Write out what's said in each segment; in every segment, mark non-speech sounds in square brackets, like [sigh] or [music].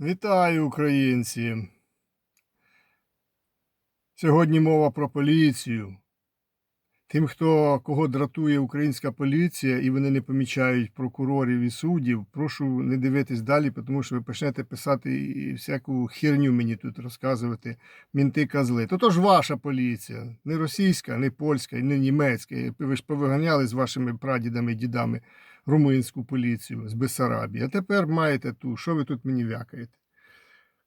Вітаю, українці! Сьогодні мова про поліцію. Тим, хто кого дратує українська поліція і вони не помічають прокурорів і суддів, прошу не дивитись далі, тому що ви почнете писати і всяку херню мені тут розказувати, мінти козли. То ж ваша поліція, не російська, не польська, не німецька. Ви ж повиганяли з вашими прадідами і дідами румунську поліцію з Бессарабії. А тепер маєте ту, що ви тут мені вякаєте?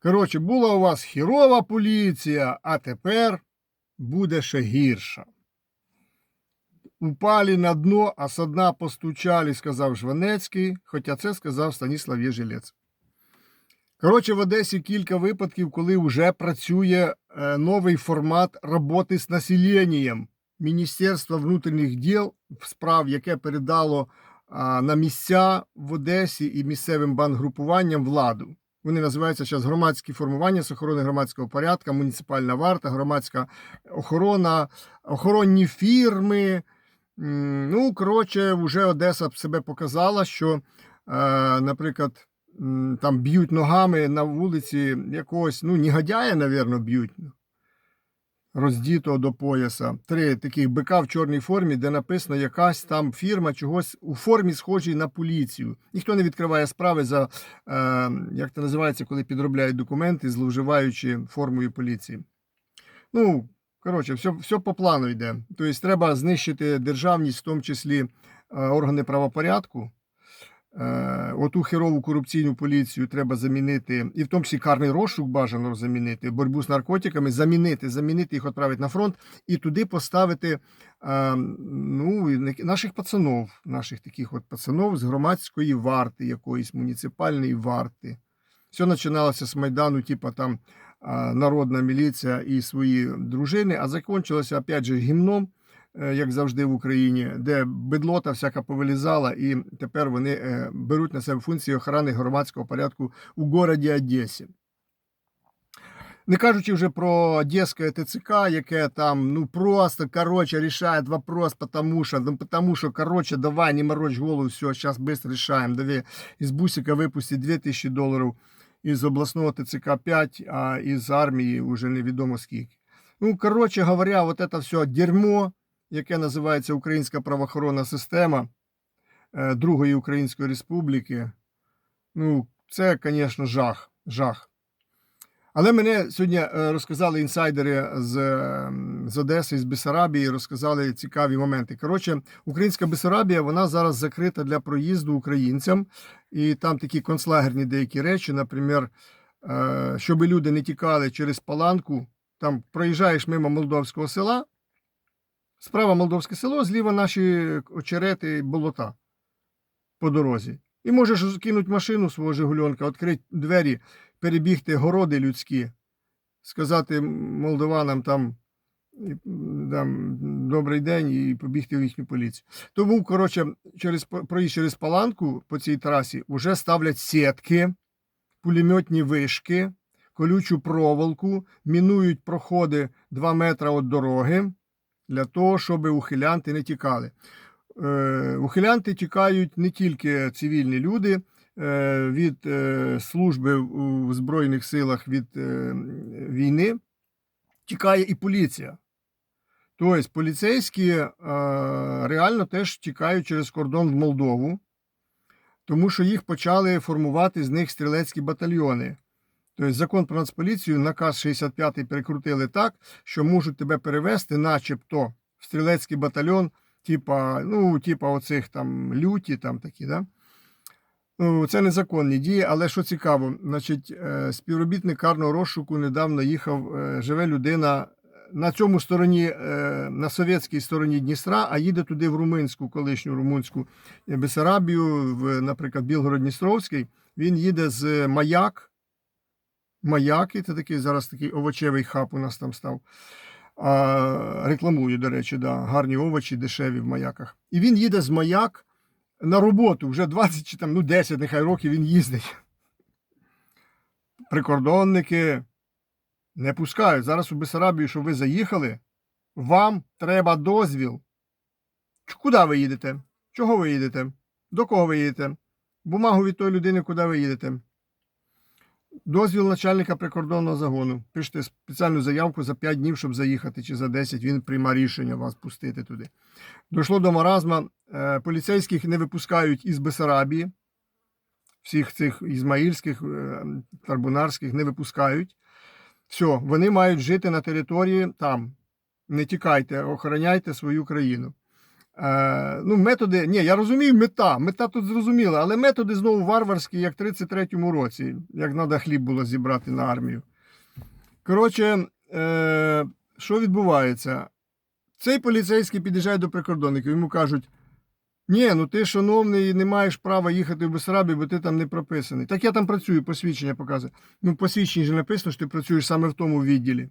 Коротше, була у вас хірова поліція, а тепер буде ще гірша. Упали на дно, а со дна постучали, сказав Жванецький, хоча це сказав Станіслав Єжилець. Коротше, в Одесі кілька випадків, коли вже працює е, новий формат роботи з населенням. Міністерство внутрішніх діл справ, яке передало на місця в Одесі і місцевим бангрупуванням владу. Вони називаються зараз громадські формування з охорони громадського порядку, муніципальна варта, громадська охорона, охоронні фірми. Ну, коротше, вже Одеса себе показала, що, е, наприклад, там б'ють ногами на вулиці якогось, ну, негодяя, напевно, б'ють. Роздітого до пояса. Три таких бика в чорній формі, де написано якась там фірма чогось у формі схожій на поліцію. Ніхто не відкриває справи за, е, як це називається, коли підробляють документи, зловживаючи формою поліції. Ну, коротше, все, все по плану йде. Тобто треба знищити державність, в тому числі е, органи правопорядку. Е, Оту херову корупційну поліцію треба замінити, і в тому числі карний розшук бажано замінити, боротьбу з наркотиками, замінити, замінити їх відправити на фронт і туди поставити е, ну, наших пацанов, наших таких от пацанов з громадської варти, якоїсь муніципальної варти. Все починалося з Майдану, типа там народна міліція і свої дружини, а закінчилося опять же гімном, е, як завжди в Україні, де бедлота всяка повилізала, і тепер вони е, беруть на себе функції охорони громадського порядку у городі Одесі. Не кажучи вже про Одеське ТЦК, яке там ну просто короче рішає вопрос, потому що, ну, потому що, короче, давай, не морочь голову, все, сейчас быстро решаем. Давай из бусика випустить 2000 доларів, із обласного ТЦК 5, а із армії вже невідомо скільки. Ну, коротше говоря, вот это все дерьмо, яке називається Українська правоохоронна система е, Другої Української Республіки. Ну, це, звісно, жах. жах. Але мене сьогодні е, розказали інсайдери з, е, з Одеси, з Бесарабії, розказали цікаві моменти. Коротше, українська Бесарабія вона зараз закрита для проїзду українцям, і там такі концлагерні деякі речі, наприклад, щоб люди не тікали через паланку, там проїжджаєш мимо молдовського села, справа молдовське село, зліва наші очерети болота по дорозі. І можеш кинути машину свого Жигульонка, відкрити двері перебігти городи людські, сказати молдаванам там, там добрий день і побігти в їхню поліцію. Тому, коротше, через проїзд через паланку по цій трасі вже ставлять сітки, пулеметні вишки, колючу проволоку, мінують проходи 2 метри від дороги для того, щоб ухилянти не тікали. Е, ухилянти тікають не тільки цивільні люди е, від е, служби у Збройних силах від війни, тікає і поліція. Тобто поліцейські реально теж тікають через кордон в Молдову, тому що їх почали формувати з них стрілецькі батальйони. Тобто закон про нацполіцію, наказ 65 перекрутили так, що можуть тебе перевести, начебто, в стрілецький батальйон типа, ну, типа оцих там люті, там такі, да? Ну, Це незаконні дії, але що цікаво, значить, е, співробітник карного розшуку недавно їхав, е, живе людина на цьому стороні, на совєтській стороні Дністра, а їде туди в румунську, колишню румунську Бесарабію, в, наприклад, Білгород-Дністровський. Він їде з маяк. Маяки, це такий зараз такий овочевий хаб у нас там став. А, Рекламую, до речі, да, гарні овочі, дешеві в маяках. І він їде з маяк на роботу. Вже 20 чи там, ну 10 нехай років він їздить. Прикордонники не пускають. Зараз у Бесарабію, щоб ви заїхали, вам треба дозвіл. Куди ви їдете? Чого ви їдете? До кого ви їдете? Бумагу від тої людини, куди ви їдете. Дозвіл начальника прикордонного загону. Пишете спеціальну заявку за 5 днів, щоб заїхати, чи за 10. Він приймає рішення вас пустити туди. Дійшло до маразма. Е, Поліцейських не випускають із Бесарабії. Всіх цих ізмаїльських, е, тарбунарських не випускають. Все, вони мають жити на території там. Не тікайте, охороняйте свою країну. Е, ну, методи, ні, я розумію, мета. Мета тут зрозуміла, але методи знову варварські, як в 33-му році, як треба хліб було зібрати на армію. Коротше, е, що відбувається? Цей поліцейський під'їжджає до прикордонників, йому кажуть: ні, ну ти, шановний, не маєш права їхати в Бесарабію, бо ти там не прописаний. Так я там працюю, посвідчення показує. Ну, посвідчення ж написано, що ти працюєш саме в тому відділі.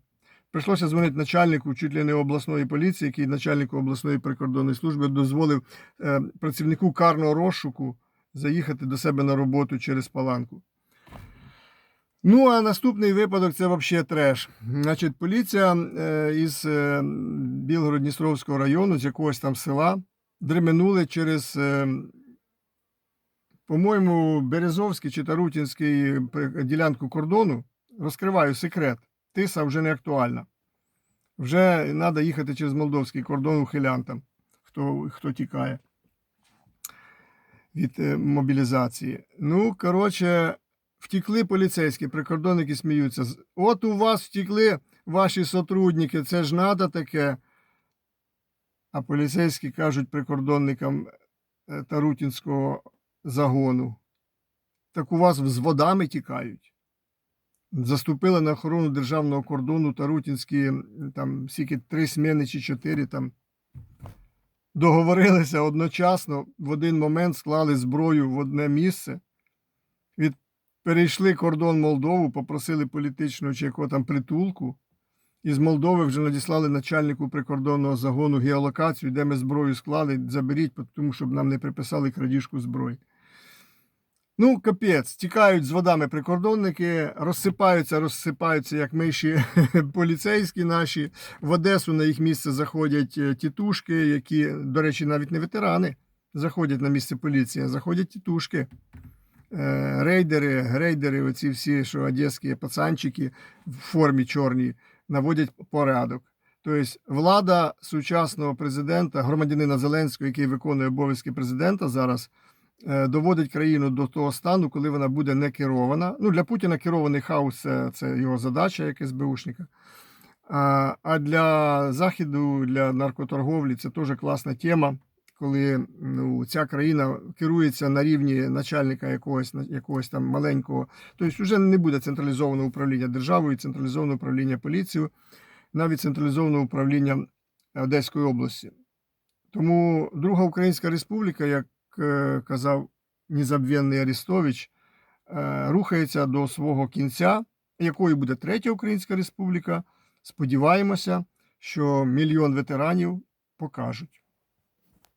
Прийшлося дзвонити начальнику чуть ли не обласної поліції, який начальнику обласної прикордонної служби дозволив е, працівнику карного розшуку заїхати до себе на роботу через паланку. Ну, а наступний випадок це взагалі треш. Значить, поліція е, із е, Білгород-Дністровського району, з якогось там села, дременули через, по-моєму, Березовський чи Тарутінський ділянку кордону. Розкриваю секрет. Тиса вже не актуальна. Вже треба їхати через молдовський кордон ухилянтам, хто, хто тікає від е, мобілізації. Ну, коротше, втікли поліцейські, прикордонники сміються. От у вас втікли ваші сотрудники, це ж треба таке. А поліцейські кажуть прикордонникам е, Тарутінського загону. Так у вас з водами тікають. Заступили на охорону державного кордону Тарутінські там скільки три сміни чи чотири там. Договорилися одночасно, в один момент склали зброю в одне місце, від, перейшли кордон Молдову, попросили політичного чи якого там притулку. Із Молдови вже надіслали начальнику прикордонного загону геолокацію, де ми зброю склали, заберіть, тому щоб нам не приписали крадіжку зброї. Ну, капець, тікають з водами прикордонники, розсипаються, розсипаються, як миші [laughs] поліцейські наші. В Одесу на їх місце заходять е, тітушки, які, до речі, навіть не ветерани, заходять на місце поліції, а заходять тітушки. Е, Рейдери, грейдери, оці всі, що одеські пацанчики в формі чорній, наводять порядок. Тобто влада сучасного президента, громадянина Зеленського, який виконує обов'язки президента зараз, доводить країну до того стану, коли вона буде не керована. Ну, для Путіна керований хаос це, його задача, як СБУшника. А, для Заходу, для наркоторговлі це теж класна тема, коли ну, ця країна керується на рівні начальника якогось, якогось там маленького. Тобто вже не буде централізованого управління державою, централізованого управління поліцією, навіть централізованого управління Одеської області. Тому Друга Українська Республіка, як е, казав незабвенний Арістович, е, рухається до свого кінця, якою буде Третя Українська Республіка. Сподіваємося, що мільйон ветеранів покажуть.